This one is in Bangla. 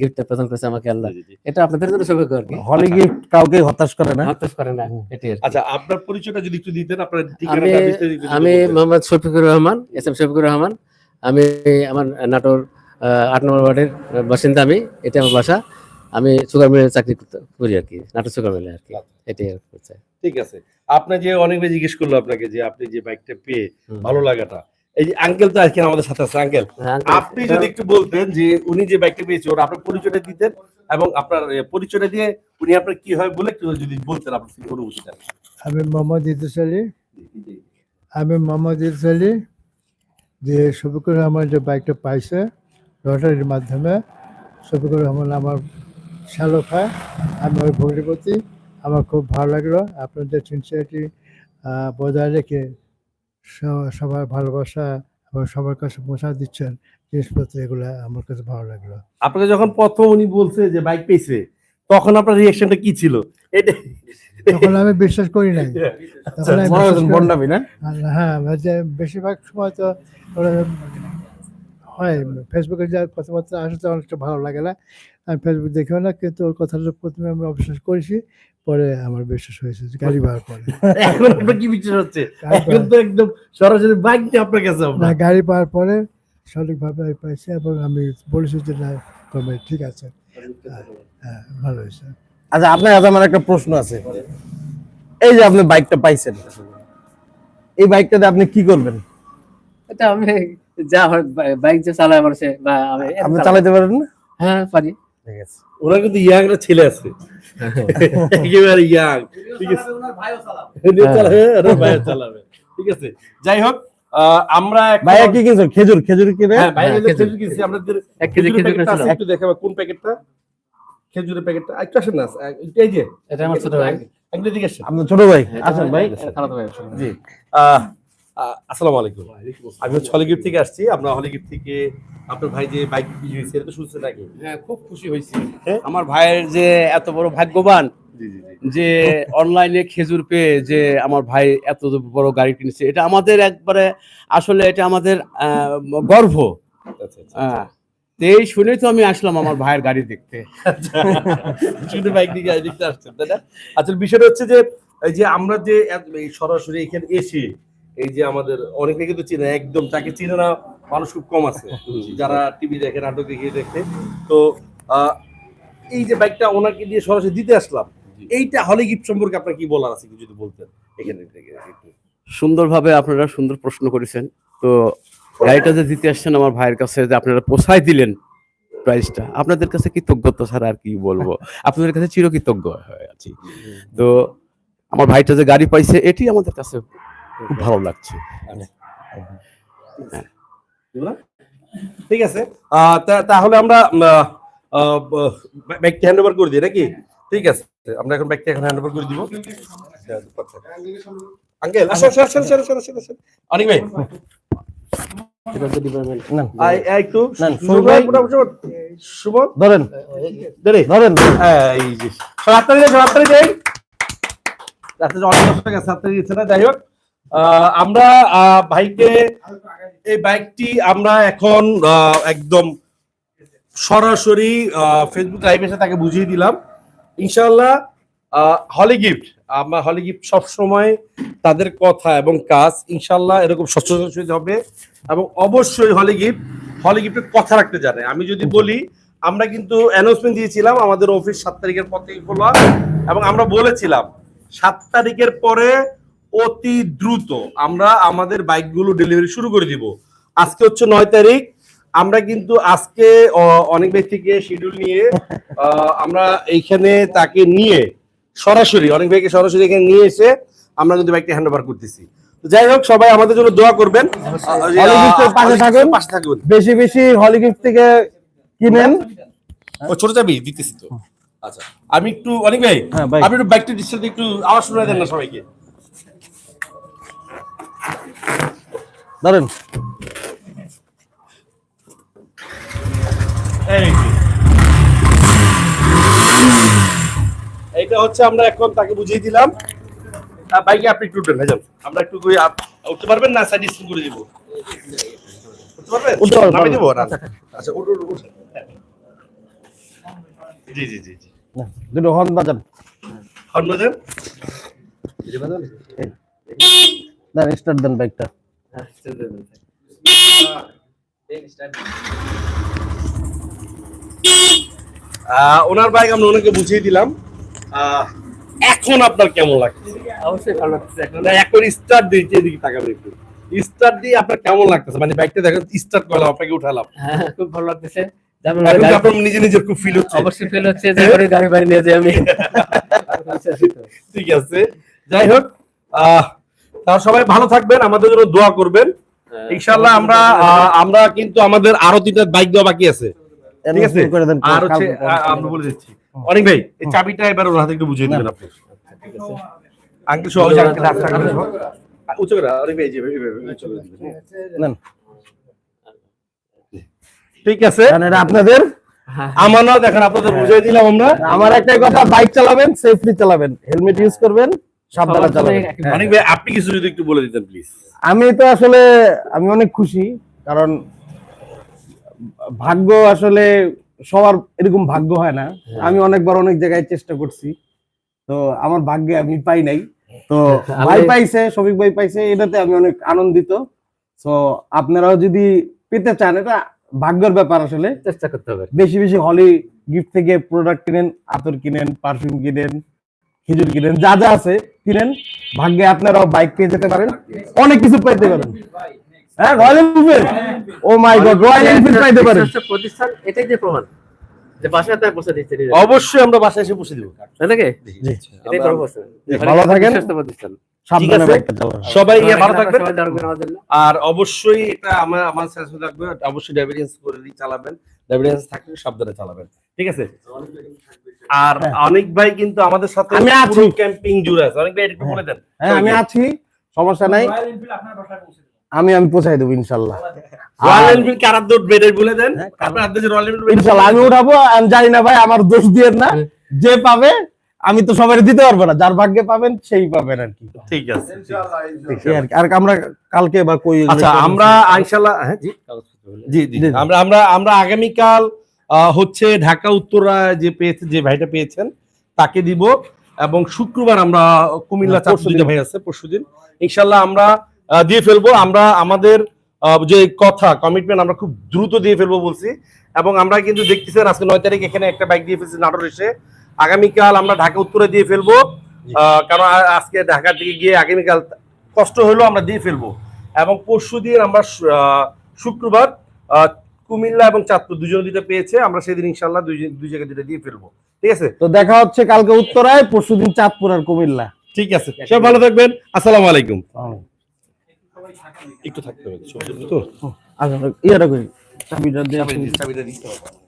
গিফটটা প্রদান করেছে আমাকে আল্লাহ। এটা আপনাদের জন্য সৌভাগ্য আর কি। হলি গিফট কাউকে হতাশ করে না। হতাশ করে না এটাই আচ্ছা আপনার পরিচয়টা যদি একটু দিতেন আপনার আমি ঠিকানাটা বিস্তারিত আমি মোহাম্মদ শফিকুর রহমান এস এম শফিকুর রহমান। আমি আমার নাটোর আট নম্বর ওয়ার্ডের বাসিন্দা আমি এটা আমার বাসা। আমি সুগার মিলে চাকরি করতে- করি আর কি নাটোর সুগার মিলে আর কি এটাই ঠিক আছে। আপনার যে অনেক জিজ্ঞেস করল আপনাকে যে আপনি যে বাইকটা পেয়ে। ভালো লাগাটা। এই যে আঙ্কেল তো আজকে আমাদের সাথে আছে আঙ্কেল হ্যাঁ, আপনি যদি একটু বলতেন যে উনি যে বাইকটা পেয়েছে ওর আপনার পরিচয়টা দিতেন এবং আপনার পরিচয়টা দিয়ে উনি আপনার কি হয় বলে একটু যদি বলতেন আপনার কি অনুভূতিটা? আমি মোহাম্মদ ইদ্রিস আলী। আমি মোহাম্মদ ইদ্রিস আলী যে শফিকুর রহমান যে বাইকটা পাইছে লটারির মাধ্যমে শফিকুর রহমান আমার শ্যালক হয় আমি ওই ভগ্নিপতি আমার খুব ভালো লাগল। আপনাদের সিনসিয়ারিটি বজায় রেখে সবার ভালোবাসা এবং সবার কাছে পৌঁছা দিচ্ছেন জিনিসপত্র এগুলো আমার কাছে ভালো লাগল। আপনাকে যখন প্রথম উনি বলছে যে বাইক পেয়েছে তখন আপনার রিয়াকশনটা কি ছিল? এটা তখন আমি বিশ্বাস করি নাই। বন্ডামি না? হ্যাঁ যে বেশিরভাগ সময় তো হয় ফেসবুকে যা কথাবার্তা আসে তো অনেকটা ভালো লাগে না। আমি ফেসবুক দেখেও না কিন্তু ওর কথাটা প্রথমে আমি অবিশ্বাস করেছি। পরে আমার বিশ্বাস হয়েছে যে গাড়ি পাওয়ার পরে এখন আপনার কি বিচার হচ্ছে? এখন তো একদম সরাসরি বাইক নিয়ে আপনার কাছে না গাড়ি পাওয়ার পরে সঠিকভাবে আমি পাইছি এবং আমি বলেছি যে না কমে ঠিক আছে। হ্যাঁ ভালো হয়েছে। আচ্ছা আপনার কাছে আমার একটা প্রশ্ন আছে। এই যে আপনি বাইকটা পাইছেন এই বাইকটাতে আপনি কি করবেন? এটা আমি যা হয় বাইক যে চালায় মানুষে বা আমি আপনি চালাতে পারেন না? হ্যাঁ পারি। ঠিক আছে। ওরা কিন্তু ইয়াং একটা ছেলে আছে। একেবারে ইয়াং ঠিক আছে ওনার ভাইয়া চালাবে। ঠিক আছে? যাই হোক আহ, আমরা ভাইয়া কি কিনছেন? খেজুর খেজুর কিনে? হ্যাঁ ভাইয়া হ্যাঁ, খেজুর। কিনছি আপনাদের এক কেজি খেজুর আছে, একটু দেখাবো কোন প্যাকেটটা? খেজুরের প্যাকেটটা। একটু আসেন না এই যে এটা আমার ছোট ভাই। একটু দিকে আসেন। আপনার ছোট ভাই। আসেন ভাই। খালাতো ভাই জি। আসসালামু আলাইকুম। আমি হলিগিফট থেকে আসছি আমরা হলিগিফট থেকে আপনার ভাই যে বাইক হয়েছে এটা তো শুনছেন নাকি? হ্যাঁ খুব খুশি হয়েছি। হ্যাঁ? আমার ভাইয়ের যে এত বড় ভাগ্যবান যে অনলাইনে খেজুর পেয়ে যে আমার ভাই এত বড় গাড়ি কিনেছে এটা আমাদের একবারে আসলে এটা আমাদের আহ, গর্ব। আচ্ছা আচ্ছা তো এই শুনেই তো আমি আসলাম আমার ভাইয়ের গাড়ি দেখতে। শুধু বাইক দিকে দেখতে আসছেন তাই না? আচ্ছা বিষয়টা হচ্ছে যে এই যে আমরা যে সরাসরি এখানে এসে এই যে আমাদের অনেকে কিন্তু চিনে একদম তাকে চিনে না মানুষ খুব কম আছে। যারা টিভি দেখে নাটক দেখে দেখে। তো আহ, এই যে বাইকটা ওনাকে দিয়ে সরাসরি দিতে আসলাম এইটা হলে গিফট সম্পর্কে আপনার কি বলার আছে যদি বলতেন এখানে থেকে সুন্দরভাবে আপনারা সুন্দর প্রশ্ন করেছেন। তো গাড়িটা যে দিতে আসছেন আমার ভাইয়ের কাছে যে আপনারা পোষায় দিলেন প্রাইসটা আপনাদের কাছে কৃতজ্ঞতা ছাড়া আর কি বলব? আপনাদের কাছে চিরকৃতজ্ঞ হয়ে আছি তো আমার ভাইটা যে গাড়ি পাইছে এটি আমাদের কাছে খুব ভালো লাগছে। ঠিক আছে। তা- তাহলে আমরা ব্যাগটা হ্যান্ড ওভার করে দিই নাকি? ঠিক আছে। আমরা এখন ব্যাগটা এখন হ্যান্ড ওভার করে দিব। আঙ্কেল আসো আসো আসো আসো আসো আসো অনেক ভাই। ধরেন। দেরে ধরেন। এই যে সাতটারি দেয় সাতটারি দেয় রাতে যে অনেক কষ্ট গেছে দিচ্ছে না যাই হোক। আমরা ভাইকে এই বাইকটি আমরা এখন একদম সরাসরি ফেসবুক লাইভ এসে তাকে বুঝিয়ে দিলাম। ইনশাল্লাহ হলি গিফট। আমরা হলি গিফট সবসময় তাদের কথা এবং কাজ ইনশাল্লাহ এরকম সচেতন হবে। এবং অবশ্যই হলি গিফট, হলি গিফটের কথা রাখতে জানে। আমি যদি বলি, আমরা কিন্তু অ্যানাউন্সমেন্ট দিয়েছিলাম আমাদের অফিস সাত তারিখের পর থেকে খোলা। এবং আমরা বলেছিলাম, সাত তারিখের পরে অতি দ্রুত আমরা আমাদের বাইকগুলো ডেলিভারি শুরু করে দিব। আজকে হচ্ছে নয় তারিখ। আমরা কিন্তু আজকে অনেক ব্যক্তিকে শিডিউল নিয়ে আহ, আমরা এইখানে তাকে নিয়ে সরাসরি অনেক ভাইকে সরাসরি এখানে নিয়ে এসে আমরা কিন্তু বাইকটা হ্যান্ড ওভার করতেছি। যাই হোক সবাই আমাদের জন্য দোয়া করবেন। পাশে থাকুন। পাশে বেশি বেশি হলি গিফট থেকে কিনেন। ও ছোট চাবি দিতেছি তো। আচ্ছা। আমি একটু অনেক ভাই হ্যাঁ, আপনি একটু বাইকটা ডিস্টার্ব একটু আওয়াজ শোনা দেন না সবাইকে। ধরেন। এইটা হচ্ছে আমরা এখন তাকে বুঝিয়ে দিলাম। বাইকে আপনি একটু উঠবেন ভাইজান আমরা একটু আপ- উঠতে পারবেন না? সাইড করে দিব। উঠতে পারবেন? উঠতে পারব, নামিয়ে দিব? না আচ্ছা উঠ উঠ উঠ। জি জি জি জি। দুটো হর্ন বাজান। হর্ন বাজান? না স্টার্ট দেন বাইকটা ওনার বাইক আমরা ওনাকে বুঝিয়ে দিলাম। এখন আপনার কেমন লাগছে? অবশ্যই ভালো লাগছে এখন। এখন স্টার্ট দিয়েছে এদিকে তাকাবেন একটু। স্টার্ট দিয়ে আপনার কেমন লাগতেছে? মানে বাইকটা দেখেন স্টার্ট করলাম আপনাকে উঠালাম। হ্যাঁ খুব ভালো লাগতেছে। নিজে নিজের খুব ফিল হচ্ছে? অবশ্যই ফেল হচ্ছে যে গাড়ি বাড়ি নিয়ে যাই আমি। ঠিক আছে। যাই হোক আহ তারা সবাই ভালো থাকবেন আমাদের জন্য দোয়া করবেন। ইনশাল্লাহ আমরা আমরা কিন্তু আমাদের আরও তিনটা বাইক দেওয়া বাকি আছে। ঠিক আছে? আর হচ্ছে আমরা বলে দিচ্ছি। অনেক ভাই এই চাবিটা এবার ওর হাতে একটু বুঝিয়ে দিবেন আপনি। আঙ্কেল সহ আঙ্কেল করে অনেক ভাই নেন। ঠিক আছে? আপনাদের। আমার না দেখেন আপনাদের বুঝিয়ে দিলাম আমরা। আমার একটাই কথা বাইক চালাবেন সেফলি চালাবেন। হেলমেট ইউজ করবেন। সাবধানে চালাবেন হ্যাঁ। অনেক ভাই আপনি কিছু যদি একটু বলে দিতেন প্লিজ আমি তো আসলে আমি অনেক খুশি কারণ ভাগ্য আসলে সবার এরকম ভাগ্য হয় না। আমি অনেকবার অনেক জায়গায় চেষ্টা করছি। তো আমার ভাগ্যে আমি পাই নাই। তো ভাই পাইছে শফিক ভাই পাইছে এটাতে আমি অনেক আনন্দিত। তো আপনারাও যদি পেতে চান এটা ভাগ্যের ব্যাপার আসলে। চেষ্টা করতে হবে বেশি বেশি হলি গিফট থেকে প্রোডাক্ট কিনেন আতর কিনেন পারফিউম কিনেন। খেজুর কিনেন। যা যা আছে কিনেন। ভাগ্যে আপনারাও বাইক পেয়ে যেতে পারেন। অনেক কিছু পাইতে পারেন। হ্যাঁ Royal Enfield oh my God Royal Enfield পাইতে পারেন। প্রতিষ্ঠান এটাই যে প্রমাণ। অবশ্যই আমরা বাসায় এসে বসে দিব। ভালো থাকেন। সবাই থাকবেন। আর অবশ্যই এটা আমার থাকবে। অবশ্যই ডায়াবেটিস করে দিয়ে চালাবেন। ডায়াবেটিস থাকলে সাবধানে চালাবেন। ঠিক আছে? আর অনেক ভাই কিন্তু আমাদের সাথে আমি আছি। ক্যাম্পিং জুড়ে আছে। অনেক ভাই এটা একটু বলে দেন। হ্যাঁ আমি আছি সমস্যা নাই। আমি আমি পৌঁছাই দেবো ইনশাল্লাহ। রয়্যাল এনফিল্ড কারার দৌড় বেডের বলে দেন? আপনার হাতে যে রয়্যাল এনফিল্ড ইনশাল্লাহ আমি উঠাবো। আমি জানি না ভাই আমার দোষ দিয়ে না। যে পাবে আমি তো সবাই দিতে পারব না। যার ভাগ্যে পাবেন সেই পাবেন আর কি। ঠিক আছে আর কি। আর আমরা কালকে বা কই আচ্ছা আমরা ইনশাআল্লাহ হ্যাঁ জি। জি। আমরা আমরা আমরা আগামীকাল আহ, হচ্ছে ঢাকা উত্তরা যে পেয়েছে যে ভাইটা পেয়েছেন তাকে দিব। এবং শুক্রবার আমরা কুমিল্লা হ্যাঁ, চারশো পরশুদিন। ভাই আছে পরশুদিন। ইনশাল্লাহ আমরা দিয়ে ফেলব। আমরা আমাদের যে কথা কমিটমেন্ট আমরা খুব দ্রুত দিয়ে ফেলব বলছি। এবং আমরা কিন্তু দেখতেছেন আজকে নয় তারিখ এখানে একটা বাইক দিয়ে ফেলছি নাটোর এসে। আগামীকাল আমরা ঢাকা উত্তরে দিয়ে ফেলব। আহ, কারণ আজকে ঢাকার দিকে গিয়ে আগামীকাল কষ্ট হলেও আমরা দিয়ে ফেলব। এবং পরশু দিন আমরা আহ, শুক্রবার আহ, কুমিল্লা এবং চাঁদপুর দুজন দুটো পেয়েছে আমরা সেদিন ইনশাল্লাহ দুই দুই জায়গায় দুটো দিয়ে ফেলব। ঠিক আছে? তো দেখা হচ্ছে কালকে উত্তরায় পরশুদিন চাঁদপুর আর কুমিল্লা। ঠিক আছে। সব ভালো থাকবেন। আসসালামু আলাইকুম। একটু থাকতে হবে তো? আচ্ছা ইয়েটা করি। চাবিটা দিয়ে চাবিটা দিতে হবে।